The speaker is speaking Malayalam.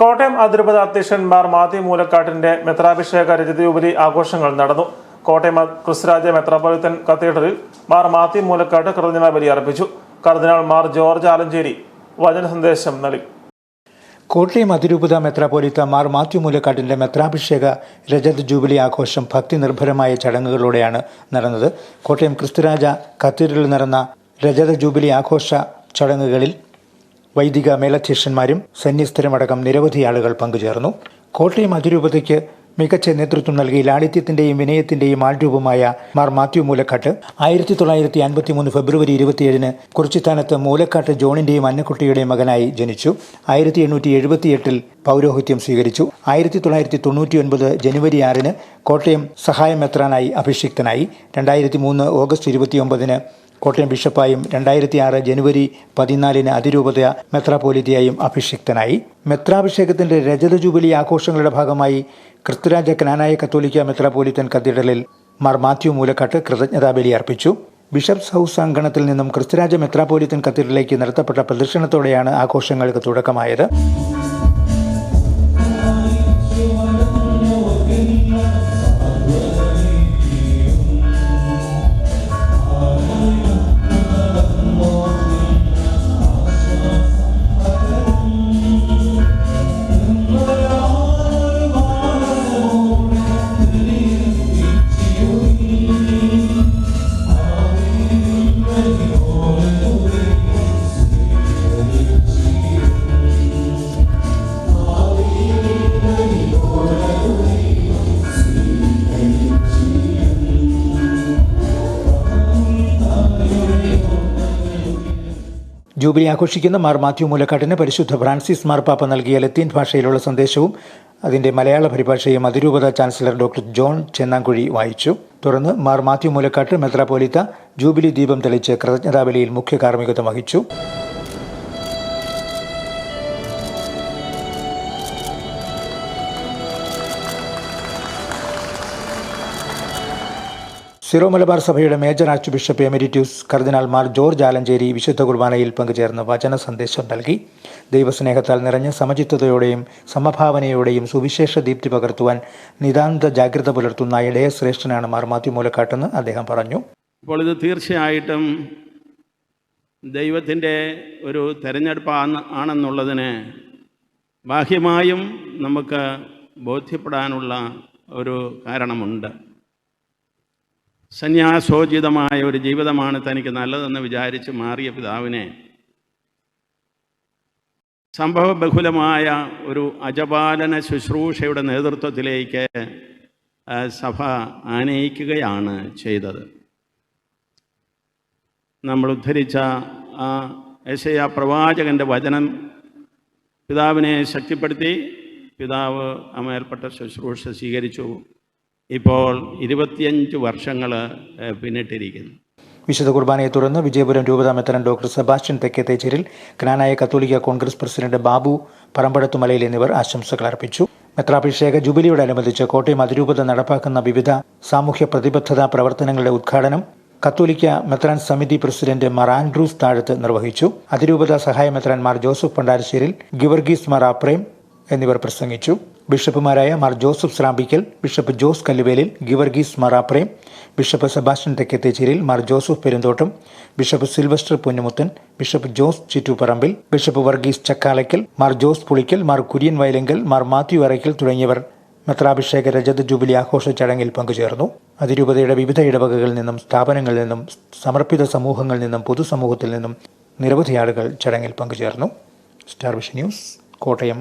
കോട്ടയം അതിരൂപത അധ്യക്ഷന്മാർ മാത്യു മൂലക്കാട്ടിന്റെ മെത്രാഭിഷേക രജത യുവതി ആഘോഷങ്ങൾ നടന്നു. കോട്ടയം ക്രിസ്തുരാജ മെത്രാപൊലിത്തൻ കത്തീഡ്രലിൽ മാർ മാത്യു മൂലക്കാട്ട് കർദിനാൾ ബലി അർപ്പിച്ചു. കർദിനാൾ മാർ ജോർജ് ആലഞ്ചേരി വചന സന്ദേശം നൽകി. കോട്ടയം അതിരൂപത മെത്രാപോലിത്ത മാർ മാത്യു മൂലക്കാട്ടിന്റെ മെത്രാഭിഷേക രജത ജൂബിലി ആഘോഷം ഭക്തി നിർഭരമായ ചടങ്ങുകളോടെയാണ് നടന്നത്. കോട്ടയം ക്രിസ്തുരാജ കത്തീഡ്രലിൽ നടന്ന രജത ജൂബിലി ആഘോഷ ചടങ്ങുകളിൽ വൈദിക മേലധ്യക്ഷന്മാരും സന്യസ്തരുമടക്കം നിരവധി ആളുകൾ പങ്കുചേർന്നു. കോട്ടയം അതിരൂപതയ്ക്ക് മികച്ച നേതൃത്വം നൽകി ലാളിത്യത്തിന്റെയും വിനയത്തിന്റെയും ആൾരൂപമായ മാർ മാത്യു മൂലക്കാട്ട് ആയിരത്തി തൊള്ളായിരത്തി അൻപത്തി മൂന്ന് ഫെബ്രുവരി ഇരുപത്തിയേഴിന് കുറിച്ചിത്താനത്ത് മൂലക്കാട്ട് ജോണിന്റെയും അന്നക്കുട്ടിയുടെയും മകനായി ജനിച്ചു. ആയിരത്തി എണ്ണൂറ്റി എഴുപത്തിയെട്ടിൽ പൗരോഹിത്യം സ്വീകരിച്ചു. ആയിരത്തി തൊള്ളായിരത്തി തൊണ്ണൂറ്റി ഒൻപത് ജനുവരി ആറിന് കോട്ടയം സഹായമെത്രാനായി അഭിഷിക്തനായി. രണ്ടായിരത്തി മൂന്ന് ഓഗസ്റ്റ് ഇരുപത്തിയൊമ്പതിന് കോട്ടയം ബിഷപ്പായും രണ്ടായിരത്തി ആറ് ജനുവരി പതിനാലിന് അതിരൂപത മെത്രാപോലിത്തയായും അഭിഷിക്തനായി. മെത്രാഭിഷേകത്തിന്റെ രജത ജൂബിലി ആഘോഷങ്ങളുടെ ഭാഗമായി ക്രിസ്തുരാജ കനാനായ കത്തോലിക്ക മെത്രാപോലിത്തൻ കത്തീഡ്രലിൽ മാർ മാത്യു മൂലക്കാട്ട് കൃതജ്ഞതാബലി അർപ്പിച്ചു. ബിഷപ്സ് ഹൗസ് അങ്കണത്തിൽ നിന്നും ക്രിസ്തുരാജ മെത്രാപോലിത്തൻ കത്തീഡ്രലിലേക്ക് നടത്തപ്പെട്ട പ്രദർശനത്തോടെയാണ് ആഘോഷങ്ങൾക്ക് തുടക്കമായത്. ജൂബിലി ആഘോഷിക്കുന്ന മാർ മാത്യു മൂലക്കാട്ടിന് പരിശുദ്ധ ഫ്രാൻസിസ് മാർപ്പാപ്പ നൽകിയ ലത്തീൻ ഭാഷയിലുള്ള സന്ദേശവും അതിന്റെ മലയാള പരിഭാഷയും അതിരൂപത ചാൻസലർ ഡോക്ടർ ജോൺ ചെന്നാങ്കുഴി വായിച്ചു. തുടർന്ന് മാർ മാത്യു മൂലക്കാട്ട് മെത്രാപോലിത്ത ജൂബിലി ദീപം തെളിച്ച് കൃതജ്ഞതാബലിയിൽ മുഖ്യ കാർമ്മികത്വം വഹിച്ചു. സിറോ മലബാർ സഭയുടെ മേജർ ആർച്ച് ബിഷപ്പ് എമിരിറ്റ്യൂസ് കർദിനാൾ മാർ ജോർജ് ആലഞ്ചേരി വിശുദ്ധ കുർബാനയിൽ പങ്കുചേർന്ന് വചന സന്ദേശം നൽകി. ദൈവസ്നേഹത്താൽ നിറഞ്ഞ സമചിത്തതയോടെയും സമഭാവനയോടെയും സുവിശേഷ ദീപ്തി പകർത്തുവാൻ നിതാന്ത ജാഗ്രത പുലർത്തുന്ന ഇടയ ശ്രേഷ്ഠനാണ് മാർ മാത്യു മൂലക്കാട്ടെന്ന് അദ്ദേഹം പറഞ്ഞു. ഇപ്പോൾ ഇത് തീർച്ചയായിട്ടും ദൈവത്തിന്റെ ഒരു തെരഞ്ഞെടുപ്പ് ആണെന്നുള്ളതിന് ബാഹ്യമായും നമുക്ക് ബോധ്യപ്പെടാനുള്ള ഒരു കാരണമുണ്ട്. സന്യാസോചിതമായ ഒരു ജീവിതമാണ് തനിക്ക് നല്ലതെന്ന് വിചാരിച്ച് മാറിയ പിതാവിനെ സംഭവബഹുലമായ ഒരു അജപാലന ശുശ്രൂഷയുടെ നേതൃത്വത്തിലേക്ക് സഭ ആനയിക്കുകയാണ് ചെയ്തത്. നമ്മൾ ഉദ്ധരിച്ച ആ യശയ പ്രവാചകന്റെ വചനം പിതാവിനെ ശക്തിപ്പെടുത്തി പിതാവ് ആ മേൽപ്പെട്ട ശുശ്രൂഷ സ്വീകരിച്ചു. ഇപ്പോൾ ഇരുപത്തിയഞ്ച് വർഷങ്ങൾ പിന്നിട്ടിരിക്കുന്നു. വിശുദ്ധ കുർബാനയെ തുടർന്ന് വിജയപുരം രൂപത മെത്തരൻ ഡോക്ടർ സെബാസ്റ്റ്യൻ തെക്കേത്തേച്ചേരിൽ ജ്ഞാനായ കത്തോലിക്ക കോൺഗ്രസ് പ്രസിഡന്റ് ബാബു പറമ്പടത്തുമലയിൽ എന്നിവർ ആശംസകൾ അർപ്പിച്ചു. മെത്രാഭിഷേക ജൂബിലിയോടനുബന്ധിച്ച് കോട്ടയം അതിരൂപത നടപ്പാക്കുന്ന വിവിധ സാമൂഹ്യ പ്രതിബദ്ധതാ പ്രവർത്തനങ്ങളുടെ ഉദ്ഘാടനം കത്തോലിക്ക മെത്രാൻ സമിതി പ്രസിഡന്റ് മാർ ആൻഡ്രൂസ് താഴത്ത് നിർവഹിച്ചു. അതിരൂപത സഹായ മെത്രാൻമാർ ജോസഫ് പണ്ടാരശ്ശേരിൽ ഗിവർഗീസ് മാർ ആപ്രേം എന്നിവർ പ്രസംഗിച്ചു. ബിഷപ്പുമാരായ Mar Joseph Srampickal bishop Jose Kalluvelil Geevarghese Mar Aprem bishop Sebastian Thekkethecherry Mar Joseph Perumthottam bishop Sylvester Ponnumuthan bishop Jose Chittuparambil bishop Varghese Chakkalakal Mar Jose Pulickal Mar Kurian Vayalunkal Mar Mathew Arackal തുടങ്ങിയവർ മെത്രാഭിഷേക രജത ജൂബിലി ആഘോഷ ചടങ്ങിൽ പങ്കുചേർന്നു. അതിരൂപതയുടെ വിവിധ ഇടവകകളിൽ നിന്നും സ്ഥാപനങ്ങളിൽ നിന്നും സമർപ്പിത സമൂഹങ്ങളിൽ നിന്നും പൊതുസമൂഹത്തിൽ നിന്നും നിരവധി ആളുകൾ ചടങ്ങിൽ പങ്കുചേർന്നു. Star vision news Kottayam.